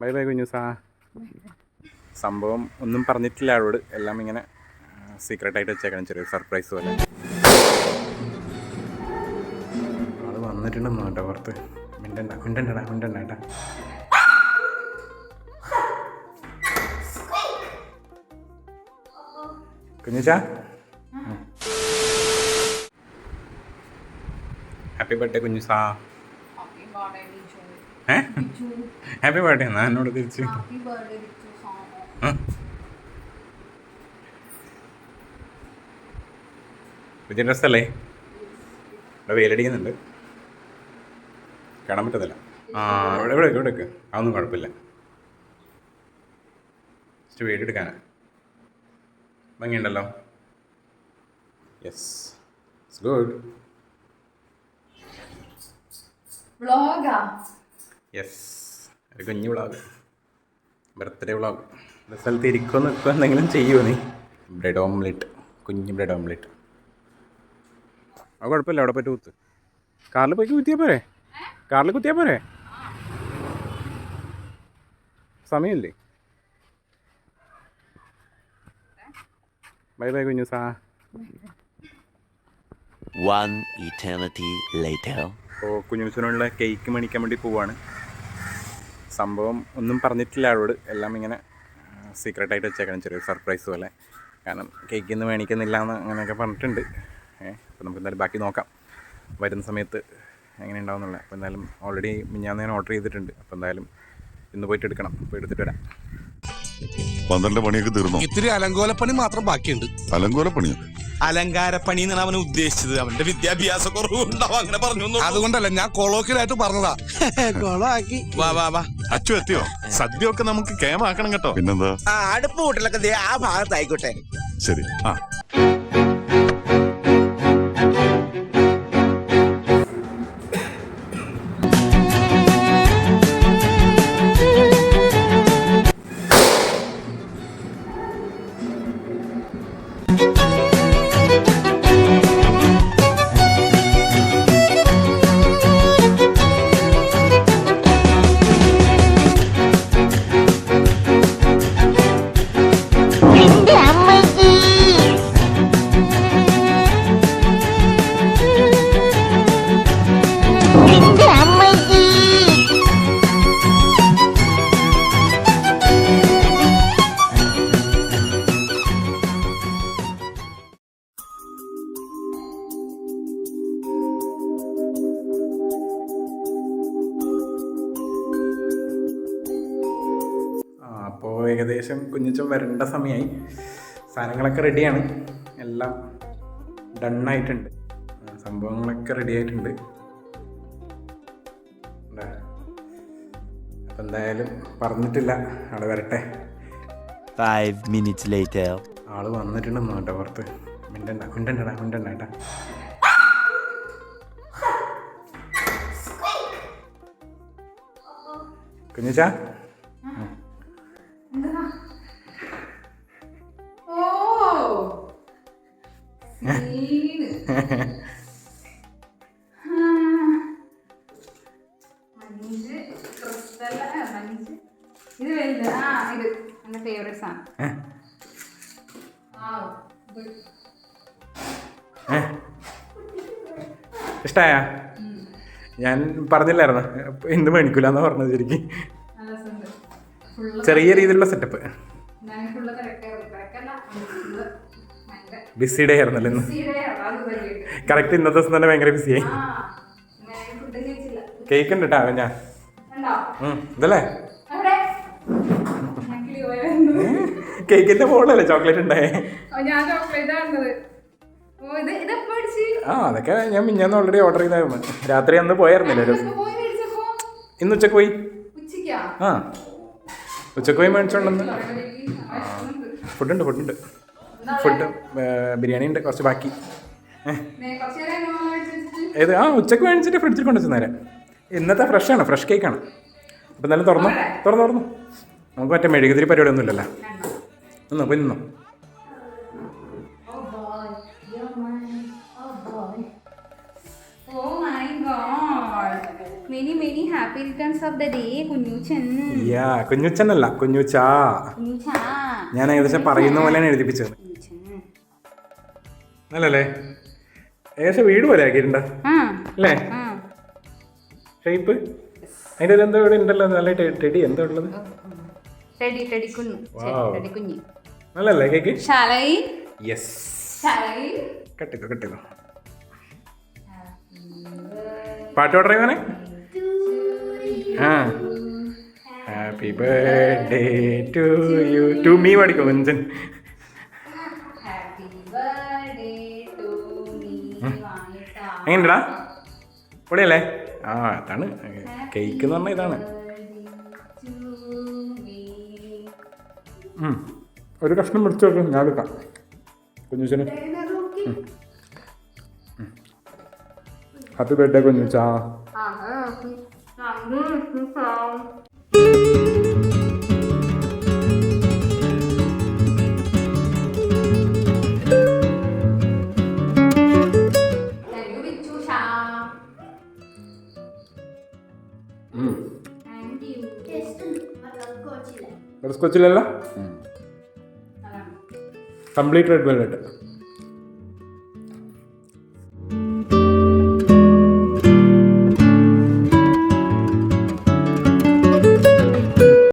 Bye bye കുഞ്ഞുസാ സംഭവം ഒന്നും പറഞ്ഞിട്ടില്ല ആളോട് എല്ലാം ഇങ്ങനെ സീക്രട്ടായിട്ട് വെച്ചേക്കണം ചെറിയ സർപ്രൈസ് പോലെ. ആൾ വന്നിട്ടുണ്ടെന്ന് കേട്ടോ പുറത്ത്. മിണ്ടണ്ട മിണ്ടണ്ടടാ മിണ്ടണ്ട കേട്ടാ. കുഞ്ഞുച്ചാ ഹാപ്പി ബർത്ത്ഡേ കുഞ്ഞുസാ. ഏ? ഹാപ്പി ബർത്ത്ഡേ എന്നാ എന്നോട് തിരിച്ച്. വിജയ ഡ്രസ്സല്ലേ? ഇവിടെ വെയിലടിക്കുന്നുണ്ട്. കാണാൻ പറ്റത്തില്ല. ആ ഇവിടെ ഇവിടെ ഇവിടെ വെക്ക് അതൊന്നും കുഴപ്പമില്ല. ജസ്റ്റ് വെയിലെടുക്കാനാ ഭംഗിയുണ്ടല്ലോ. യെസ് ഇറ്റ്സ് ഗുഡ് ആ? യെസ് ഒരു കുഞ്ഞു വ്ളോഗ്. Birthday vlog. സ്ഥലത്ത് ഇരിക്കുമോ നിൽക്കുമോ എന്തെങ്കിലും ചെയ്യുമോ നീ? Bread omelette. കുഞ്ഞ് ബ്രെഡ് ഓംലെറ്റ്. അത് കുഴപ്പമില്ല അവിടെ പറ്റി കുത്ത്. കാറിൽ പോയി കുത്തിയാൽ പോരെ? കാറിൽ കുത്തിയാൽ പോരെ? സമയമില്ലേ? ബൈ ബൈ കുഞ്ഞു സാ. One eternity later. ഓ കുഞ്ഞുമിച്ചനുള്ള കേക്ക് മേടിക്കാൻ വേണ്ടി പോവാണ്. സംഭവം ഒന്നും പറഞ്ഞിട്ടില്ല അവളോട് എല്ലാം ഇങ്ങനെ സീക്രട്ടായിട്ട് വെച്ചേക്കണം. ചെറിയൊരു സർപ്രൈസ് പോലെ. കാരണം കേക്ക് ഇന്ന് മേണിക്കുന്നില്ല എന്ന് അങ്ങനെയൊക്കെ പറഞ്ഞിട്ടുണ്ട്. ഏഹ് അപ്പോൾ നമുക്ക് എന്തായാലും ബാക്കി നോക്കാം. വരുന്ന സമയത്ത് എങ്ങനെ ഉണ്ടാവുന്നുള്ളത് അപ്പോൾ എന്തായാലും ഓൾറെഡി മിഞ്ഞാന്ന് ഞാൻ ഓർഡർ ചെയ്തിട്ടുണ്ട്. അപ്പോൾ എന്തായാലും ഇന്ന് പോയിട്ട് എടുക്കണം. അപ്പോൾ എടുത്തിട്ട് വരാം. പന്ത്രണ്ട് പണിയൊക്കെ തീർന്നു? ഇത്തിരി അലങ്കോലപ്പണി മാത്രം ബാക്കിയുണ്ട്. അലങ്കോല അലങ്കാര അലങ്കാരപ്പണി എന്നാണ് അവൻ ഉദ്ദേശിച്ചത്. അവന്റെ വിദ്യാഭ്യാസ കുറവുണ്ടാവും അങ്ങനെ പറഞ്ഞു അതുകൊണ്ടല്ല ഞാൻ കൊളോക്കിലായിട്ട് പറഞ്ഞതാ. കൊളോക്കി വാ വാ വാ. അച്ചു എത്തിയോ? സദ്യ ഒക്കെ നമുക്ക് കേമാക്കണം കേട്ടോ. പിന്നെന്താ? ആ അടുപ്പ് കൂട്ടലൊക്കെ ദേ ആ ഭാഗത്തായിക്കോട്ടെ. ശരി. ആ. ഏകദേശം കുഞ്ഞച്ചൻ വരേണ്ട സമയമായി സാധനങ്ങളൊക്കെ റെഡിയാണ് എല്ലാം ഡണ്ണായിട്ടുണ്ട് സംഭവങ്ങളൊക്കെ റെഡി ആയിട്ടുണ്ട്. അപ്പം എന്തായാലും പറഞ്ഞിട്ടില്ല. ആൾ വരട്ടെ. Five minutes later. ആൾ വന്നിട്ടുണ്ടെന്ന് കേട്ടോ പുറത്ത്. മിണ്ടണ്ട മിണ്ടണ്ടടാ മിണ്ടണ്ട കേട്ടാ. കുഞ്ഞിച്ചാ? ഇത് ആ ഇത് എന്റെ ഫേവറേറ്റ് സാധനം. Wow, good. ഇഷ്ടായ? ഞാൻ പറഞ്ഞില്ലായിരുന്നു. ഇന്ന് മേടിക്കൂല എന്ന് പറഞ്ഞത് ശരിക്കും. ചെറിയ രീതിയിലുള്ള സെറ്റപ്പ് ബിസി ഡേ ആയിരുന്നല്ലോ ഇന്ന്. കറക്റ്റ് ഇന്നത്തെ ദിവസം തന്നെ ഭയങ്കര ബിസിയായി കേക്ക് ഉണ്ട് കേട്ടോ ഞാൻ. ഇതല്ലേ അവിടെ ഞാൻ കിളി പോയായിരുന്നു കേക്കിന്റെ മുകളിലല്ലേ ചോക്ലേറ്റ് ഉണ്ടായേ ഞാൻ ചോക്ലേറ്റ് അടിച്ച് ആ അതൊക്കെ ഞാൻ മിഞ്ഞാന്ന് ഓൾറെഡി ഓർഡർ ചെയ്തായിരുന്നു. രാത്രി അന്ന് പോയായിരുന്നില്ല ഒരു ഇന്ന് ഉച്ചയ്ക്ക് പോയി? ആ. ഉച്ചയ്ക്ക് പോയി മേടിച്ചോണ്ടെന്ന്. ഫുഡുണ്ട് ഫുഡുണ്ട്. ഫുഡ് ബിരിയാണി ഉണ്ട് കുറച്ച് ബാക്കി. ഏത്? ആ ഉച്ചയ്ക്ക് മേടിച്ചിട്ട് ഫ്രിഡ്ജിൽ കൊണ്ടുവച്ചു നേരെ ഇന്നത്തെ ഫ്രഷ് ആണ് ഫ്രഷ് കേക്കാണ് അപ്പം എന്നാലും തുറന്നു? തുറന്നു തുറന്നു. നമുക്ക് മറ്റേ മെഴുകുതിരി പരിപാടി കണ്ടോ നിന്നോ പോയി നിന്നോ. Oh. Oh. Oh. Many, many happy returns of the day കുഞ്ഞുച്ചൻ. Yeah കുഞ്ഞുച്ചനല്ല കുഞ്ഞുച്ചാ. കുഞ്ഞുച്ചാ. ഞാൻ ഏകദേശം പറയുന്ന പോലെയാണ് എഴുതിപ്പിച്ചത്. കുഞ്ഞുച്ചൻ. നല്ലല്ലേ? ഏകദേശം വീട് പോലെ ആക്കിയിട്ടുണ്ട്. ആ. അല്ലേ? ഷേപ്പ് അതിന്റെ ഒരു എന്തോ ഇവിടെ ഉണ്ടല്ലോ നല്ല ടെടി എന്താ ഉള്ളത്? ടെടി ടെടി കുഞ്ഞു. ടെടി കുഞ്ഞു. നല്ലല്ലേ കേക്ക്? ശാലൈ യെസ് ശാലൈ കട്ടിക്കോ കട്ടിക്കോ. പാട്ട് പാടറേ മോനെ ആ. Happy birthday to you to me പാടിക്കോ കുഞ്ചൻ? എങ്ങനെടാ പൊളിയല്ലേ? ആ അതാണ്. കേക്ക് എന്ന് പറഞ്ഞാൽ ഇതാണ്. ഒരു കഷ്ണം പിടിച്ചു വെക്കും. ഞാൻ എടുക്കാം. കുഞ്ഞുച്ചന് ഹാപ്പി ബർത്ത്ഡേ കുഞ്ഞുച്ചാ ബട്ടർ സ്കോച്ചിലല്ല കംപ്ലീറ്റ് റെഡ് വെൽവെറ്റ്.